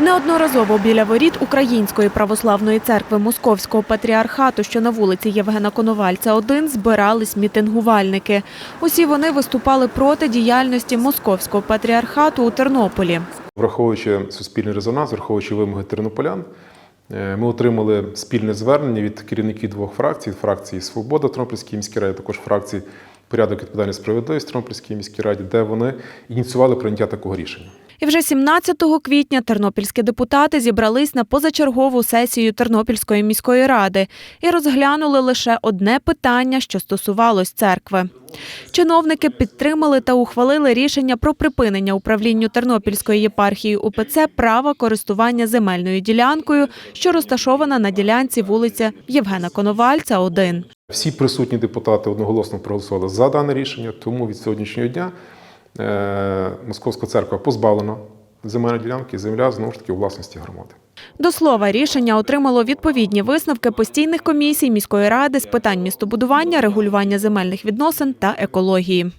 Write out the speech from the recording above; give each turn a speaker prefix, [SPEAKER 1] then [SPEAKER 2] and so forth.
[SPEAKER 1] Неодноразово біля воріт Української православної церкви Московського патріархату, що на вулиці Євгена Коновальця, 1, збирались мітингувальники. Усі вони виступали проти діяльності Московського патріархату у Тернополі.
[SPEAKER 2] Враховуючи суспільний резонанс, враховуючи вимоги тернополян, е, ми отримали спільне звернення від керівників двох фракцій: фракції Свобода Тернопільській міській раді, також фракції Порядок відповідальність справедливість Тернопільській міській раді, де вони ініціювали прийняття такого рішення.
[SPEAKER 1] І вже 17 квітня тернопільські депутати зібрались на позачергову сесію Тернопільської міської ради і розглянули лише одне питання, що стосувалось церкви. Чиновники підтримали та ухвалили рішення про припинення управлінню Тернопільської єпархії УПЦ права користування земельною ділянкою, що розташована на ділянці вулиця Євгена Коновальця, 1.
[SPEAKER 2] Всі присутні депутати одноголосно проголосували за дане рішення, тому від сьогоднішнього дня Московська церква позбавлена земельної ділянки, земля знову ж таки у власності громади.
[SPEAKER 1] До слова, рішення отримало відповідні висновки постійних комісій міської ради з питань містобудування, регулювання земельних відносин та екології.